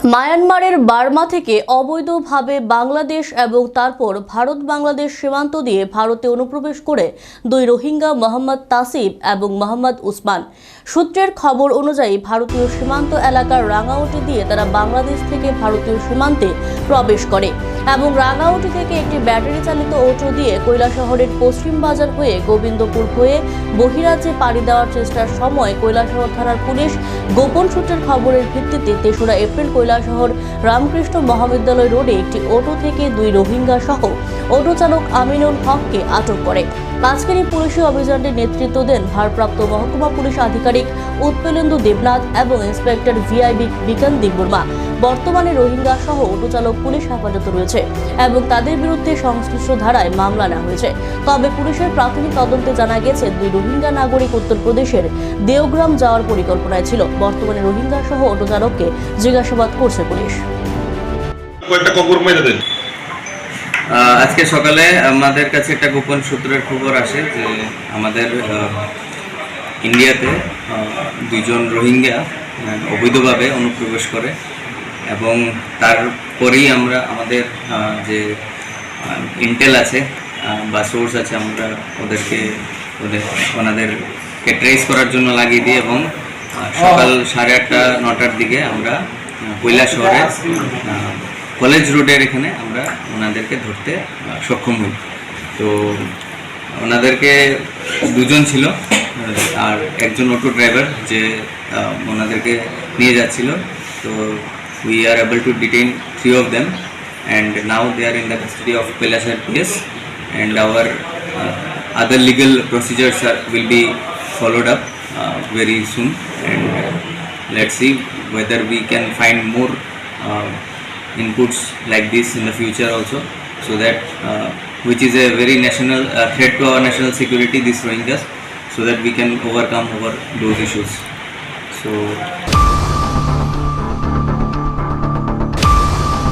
মায়ানমারের বার্মা থেকে অবৈধভাবে বাংলাদেশ এবং তারপর ভারত বাংলাদেশ সীমান্ত দিয়ে ভারতে অনুপ্রবেশ করে দুই রোহিঙ্গা মোহাম্মদ তাসিব এবং মোহাম্মদ উসমান। সূত্রের খবর অনুযায়ী ভারতীয় সীমান্ত এলাকার রাঙাউটি দিয়ে তারা বাংলাদেশ থেকে ভারতীয় সীমান্তে প্রবেশ করে। এবং রাঙাউটি থেকে একটি ব্যাটারি চালিত অটো দিয়ে কৈলাসহরের পশ্চিম বাজার হয়ে গোবিন্দপুর হয়ে বহিরাজ্যে পাড়ি দেওয়ার চেষ্টার সময় কৈলাসহর থানার পুলিশ গোপন সূত্রের খবরের ভিত্তিতে তেসরা এপ্রিল কৈলাসহর রামকৃষ্ণ মহাবিদ্যালয় রোডে একটি অটো থেকে দুই রোহিঙ্গা সহ অটো চালক আমিনুল হককে আটক করে। আজকের এই পুলিশি অভিযানটির নেতৃত্ব দেন ভারপ্রাপ্ত মহকুমা পুলিশ আধিকারিক উৎপেলেন্দু দেবনাথ এবং ইন্সপেক্টর ভিআইবি বিকান দেববর্মা। বর্তমানে রোহিঙ্গা সহ অটো চালক পুলিশ হেফাজতে রয়েছে এবং তাদের বিরুদ্ধে সংশ্লিষ্ট ধারায় মামলা নেওয়া হয়েছে। তবে পুলিশের প্রাথমিক তদন্তে জানা গেছে, দুই রোহিঙ্গা নাগরিক উত্তরপ্রদেশের দেওগ্রাম যাওয়ার পরিকল্পনায় ছিল। বর্তমানে রোহিঙ্গা সহ অটোচালককে জিজ্ঞাসাবাদ করছে পুলিশ। কয়েকটা মেরে আজকে সকালে আমাদের কাছে একটা গোপন সূত্রের খবর আসে যে আমাদের ইন্ডিয়াতে দুইজন রোহিঙ্গা অবৈধভাবে অনুপ্রবেশ করে এবং তারপরেই আমরা আমাদের যে ইন্টেল আছে বা সোর্স আছে, আমরা ওদেরকে, ওদের, ওনাদেরকে ট্রেস করার জন্য লাগিয়ে দিই এবং সকাল সাড়ে আটটা, নটার দিকে আমরা কৈলা শহরে কলেজ রোডের এখানে আমরা ওনাদেরকে ধরতে সক্ষম হই। তো ওনাদেরকে দুজন ছিল আর একজন অটো ড্রাইভার যে ওনাদেরকে নিয়ে যাচ্ছিল। তো we are able to detain three of them and now they are in the custody of Kailashahar PS and our other legal procedures are will be very soon and uh, let's see whether we can find more uh, inputs like this in the future also. So that uh, which is a very national uh, threat to our national security this Rohingyas so that we can overcome over those issues. So